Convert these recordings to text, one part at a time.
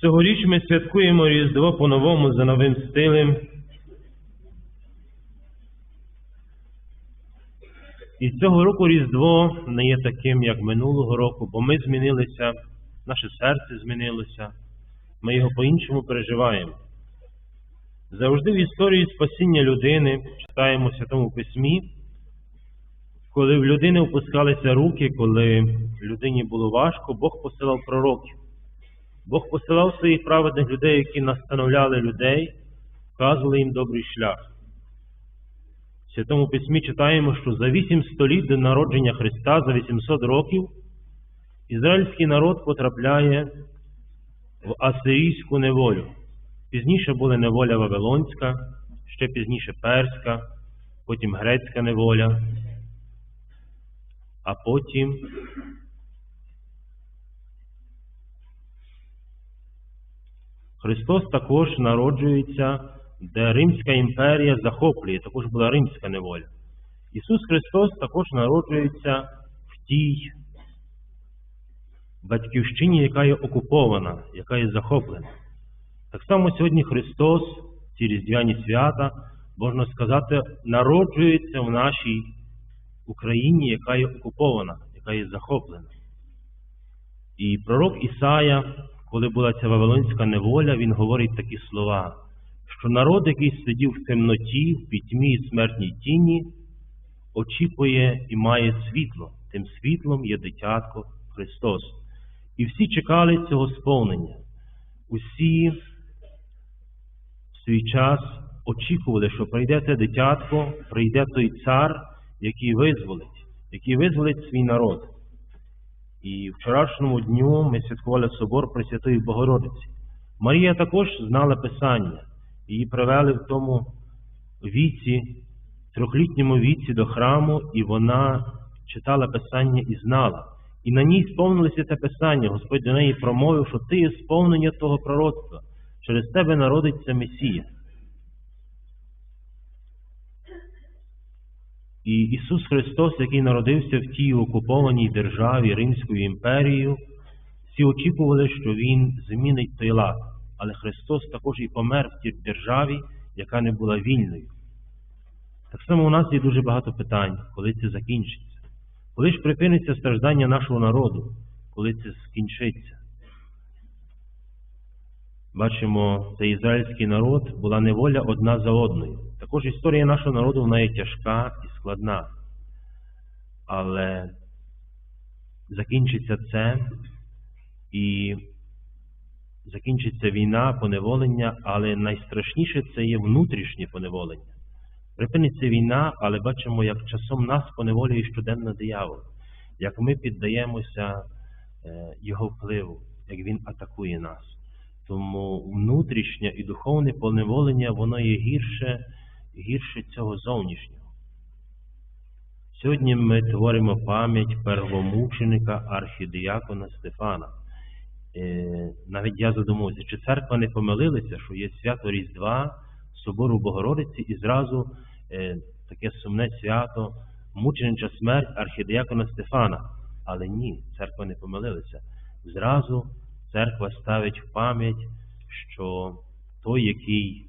Цьогоріч ми святкуємо Різдво по-новому за новим стилем. І цього року Різдво не є таким, як минулого року, бо ми змінилися, наше серце змінилося, ми його по-іншому переживаємо. Завжди в історії спасіння людини читаємо в Святому Письмі, коли в людини опускалися руки, коли людині було важко, Бог посилав пророків. Бог посилав своїх праведних людей, які настановляли людей, вказували їм добрий шлях. В Святому Письмі читаємо, що за вісім століть до народження Христа, за 800 років, ізраїльський народ потрапляє в асирійську неволю. Пізніше була неволя Вавилонська, ще пізніше перська, потім грецька неволя, а потім Христос також народжується, де Римська імперія захоплює, також була римська неволя. Ісус Христос також народжується в тій батьківщині, яка є окупована, яка є захоплена. Так само сьогодні Христос, ці різдвяні свята, можна сказати, народжується в нашій Україні, яка є окупована, яка є захоплена. І пророк Ісая, коли була ця Вавилонська неволя, він говорить такі слова, що народ, який сидів в темноті, в пітьмі і смертній тіні, очікує і має світло. Тим світлом є дитятко Христос. І всі чекали цього сповнення. Усі в свій час очікували, що прийде це дитятко, прийде той цар, який визволить, який визволить свій народ. І вчорашньому дню ми святкували собор Пресвятої Богородиці. Марія також знала Писання. Її привели в тому віці, трьохлітньому віці до храму, і вона читала Писання і знала. І на ній сповнилося це Писання. Господь до неї промовив, що ти є сповнення того пророцтва. Через тебе народиться Месія. І Ісус Христос, який народився в тій окупованій державі Римською імперією, всі очікували, що Він змінить той лад. Але Христос також і помер в тій державі, яка не була вільною. Так само у нас є дуже багато питань, коли це закінчиться. Коли ж припиниться страждання нашого народу, коли це скінчиться? Бачимо, цей ізраїльський народ була неволя одна за одною. Також історія нашого народу вона є тяжка і складна. Але закінчиться це і закінчиться війна, поневолення, але найстрашніше це є внутрішнє поневолення. Припиниться війна, але бачимо, як часом нас поневолює щоденно диявол, як ми піддаємося його впливу, як він атакує нас. Тому внутрішнє і духовне поневолення, воно є гірше, гірше цього зовнішнього. Сьогодні ми творимо пам'ять первомученика архідіякона Стефана. Е, навіть я задумався, чи церква не помилилася, що є свято Різдва, Собору Богородиці і зразу е, таке сумне свято, мученича смерть архідіякона Стефана. Але ні, церква не помилилася. Зразу церква ставить в пам'ять, що той, який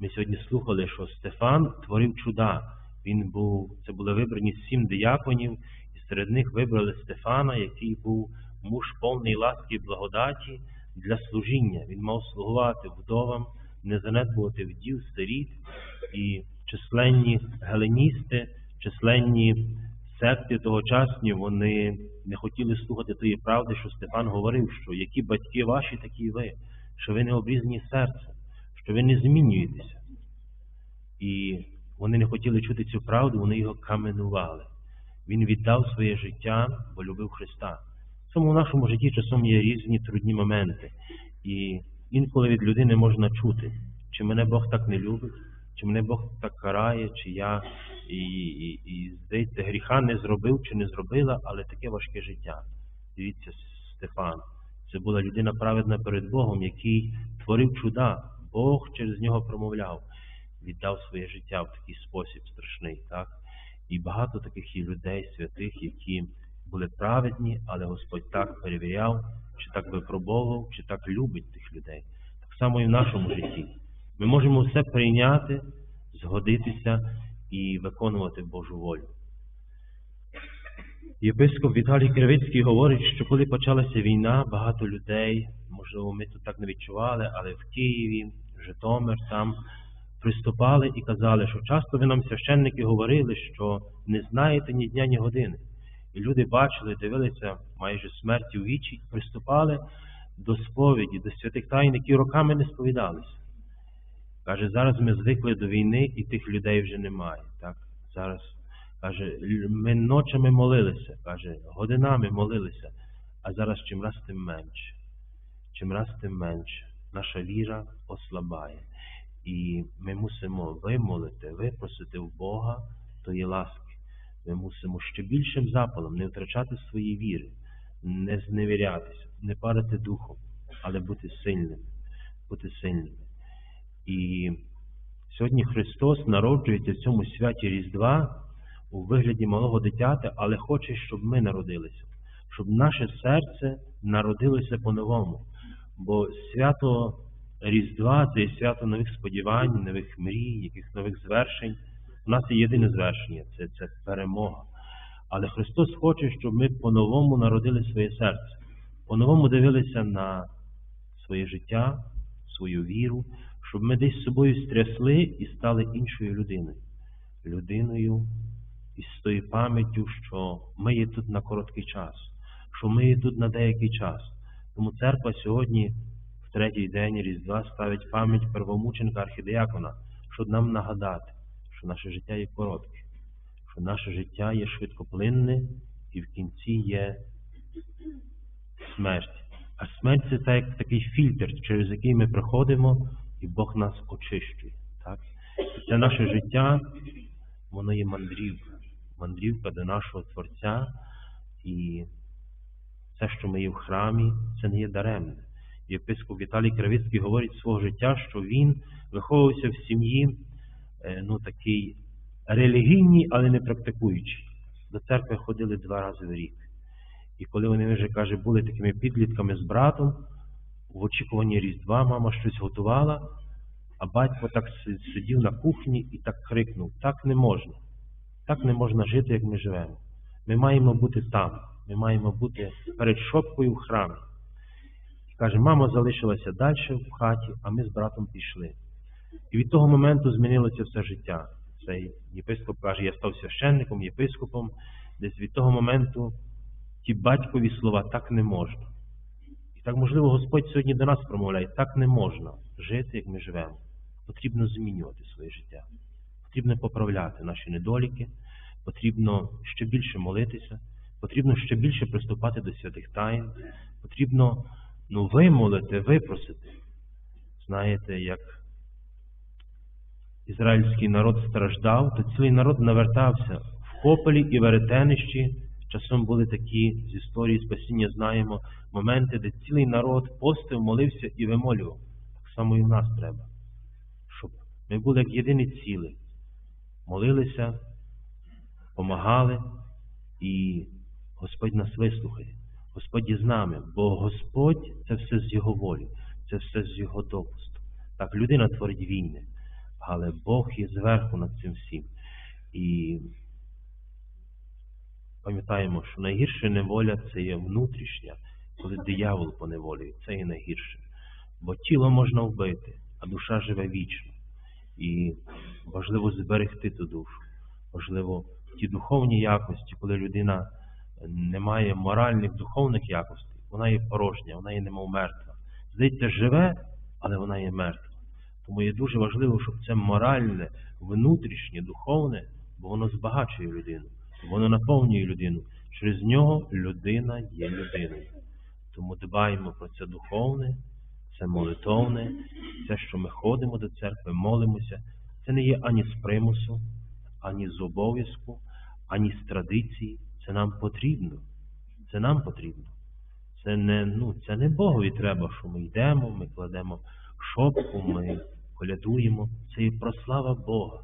ми сьогодні слухали, що Стефан творив чуда. Він був, це були вибрані сім дияконів, і серед них вибрали Стефана, який був муж повний ласки і благодаті для служіння. Він мав слугувати вдовам, не занедбувати вдів, сиріт і численні геленісти, численні секти тогочасні, вони не хотіли слухати тої правди, що Стефан говорив, що які батьки ваші, такі ви, що ви не обрізані серцем, що ви не змінюєтеся. І вони не хотіли чути цю правду, вони його каменували. Він віддав своє життя, бо любив Христа. В цьому в нашому житті часом є різні трудні моменти. І інколи від людини можна чути, чи мене Бог так не любить, чи мене Бог так карає, чи я і, і, і здається, гріха не зробив чи не зробила, але таке важке життя. Дивіться, Стефан. Це була людина праведна перед Богом, який творив чуда. Бог через нього промовляв, віддав своє життя в такий спосіб страшний. так? І багато таких є людей, святих, які були праведні, але Господь так перевіряв, чи так випробовував, чи так любить тих людей. Так само і в нашому житті. Ми можемо все прийняти, згодитися і виконувати Божу волю. Єпископ Віталій Кривицький говорить, що коли почалася війна, багато людей, можливо, ми тут так не відчували, але в Києві, Житомир там приступали і казали, що часто ви нам священники говорили, що не знаєте ні дня, ні години. І люди бачили, дивилися майже смерті в вічі, приступали до сповіді, до святих тайн, які роками не сповідалися. Каже, зараз ми звикли до війни і тих людей вже немає. Так? Зараз каже, ми ночами молилися, каже, годинами молилися, а зараз чим раз тим менше. Чим раз тим менше. Наша віра ослабає. І ми мусимо вимолити, випросити в Бога тої ласки. Ми мусимо ще більшим запалом не втрачати свої віри, не зневірятися, не падати духом, але бути сильними, бути сильними. І сьогодні Христос народжується в цьому святі Різдва у вигляді малого дитяти, але хоче, щоб ми народилися, щоб наше серце народилося по-новому. Бо свято Різдва це є свято нових сподівань, нових мрій, яких нових звершень. У нас є єдине звершення це, це перемога. Але Христос хоче, щоб ми по-новому народили своє серце, по-новому дивилися на своє життя, свою віру, щоб ми десь з собою стрясли і стали іншою людиною. Людиною із тою пам'яттю, що ми є тут на короткий час, що ми є тут на деякий час. Тому церква сьогодні, в третій день Різдва, ставить пам'ять первомученка архідеякона, щоб нам нагадати, що наше життя є коротке, що наше життя є швидкоплинне і в кінці є смерть. А смерть це так, такий фільтр, через який ми проходимо, і Бог нас очищує. Так? І це наше життя, воно є мандрівка. Мандрівка до нашого Творця. І все, що ми є в храмі, це не є даремне. Єпископ Віталій Кривицький говорить свого життя, що він виховувався в сім'ї е, ну, такий релігійній, але не практикуючий. До церкви ходили два рази в рік. І коли вони вже, каже, були такими підлітками з братом, в очікуванні Різдва мама щось готувала, а батько так сидів на кухні і так крикнув: так не можна. Так не можна жити, як ми живемо. Ми маємо бути там. Ми маємо бути перед шопкою в храмі. І каже, мама залишилася далі в хаті, а ми з братом пішли. І від того моменту змінилося все життя. Цей єпископ каже, я став священником, єпископом. Десь від того моменту ті батькові слова так не можна. Так, можливо, Господь сьогодні до нас промовляє, так не можна жити, як ми живемо. Потрібно змінювати своє життя. Потрібно поправляти наші недоліки, потрібно ще більше молитися, потрібно ще більше приступати до святих тайн, потрібно ну, вимолити, випросити. Знаєте, як ізраїльський народ страждав, то цілий народ навертався в Кополі і Веретенищі. Часом були такі з історії спасіння знаємо моменти, де цілий народ постив, молився і вимолював. Так само і в нас треба, щоб ми були як єдине ціле, молилися, помагали, і Господь нас вислухає. Господь є з нами, бо Господь це все з Його волі, це все з Його допусту. Так, людина творить війни, але Бог є зверху над цим всім. І пам'ятаємо, що найгірша неволя це є внутрішня, коли диявол поневолює, це є найгірше. Бо тіло можна вбити, а душа живе вічно. І важливо зберегти ту душу. Важливо ті духовні якості, коли людина не має моральних духовних якостей, вона є порожня, вона є немов мертва. Здається, живе, але вона є мертва. Тому є дуже важливо, щоб це моральне, внутрішнє, духовне, бо воно збагачує людину, воно наповнює людину. Через нього людина є людиною. Тому дбаємо про це духовне, це молитовне, це, що ми ходимо до церкви, молимося. Це не є ані з примусу, ані з обов'язку, ані з традиції. Це нам потрібно. Це нам потрібно. Це не, ну, це не Богові треба, що ми йдемо, ми кладемо шопку, ми колядуємо. Це і прослава Бога.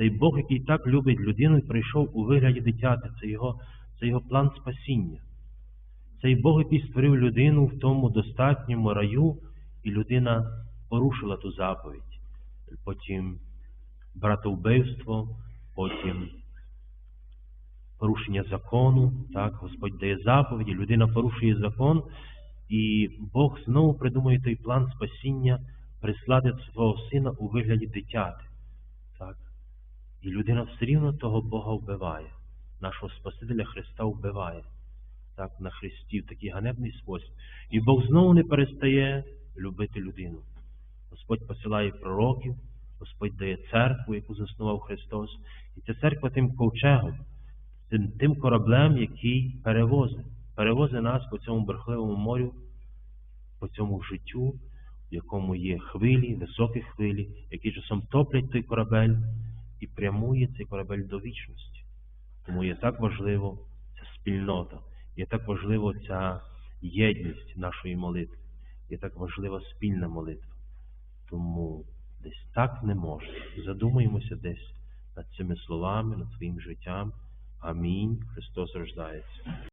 Цей Бог, який так любить людину прийшов у вигляді дитяти. Це його, це його план спасіння. цей Бог, який створив людину в тому достатньому раю, і людина порушила ту заповідь. Потім братовбивство, потім порушення закону, так, Господь дає заповіді, людина порушує закон, і Бог знову придумує той план спасіння прислати свого сина у вигляді дитяти. І людина все рівно того Бога вбиває, нашого Спасителя Христа вбиває. Так, на Христі в такий ганебний спосіб. І Бог знову не перестає любити людину. Господь посилає пророків, Господь дає церкву, яку заснував Христос. І ця церква тим ковчегом, тим, тим кораблем, який перевозить, перевозить нас по цьому бурхливому морю, по цьому життю, в якому є хвилі, високі хвилі, які часом топлять той корабель і прямує цей корабель до вічності. Тому є так важливо ця спільнота, є так важливо ця єдність нашої молитви, є так важлива спільна молитва. Тому десь так не може. Задумаємося десь над цими словами, над своїм життям. Амінь. Христос рождається.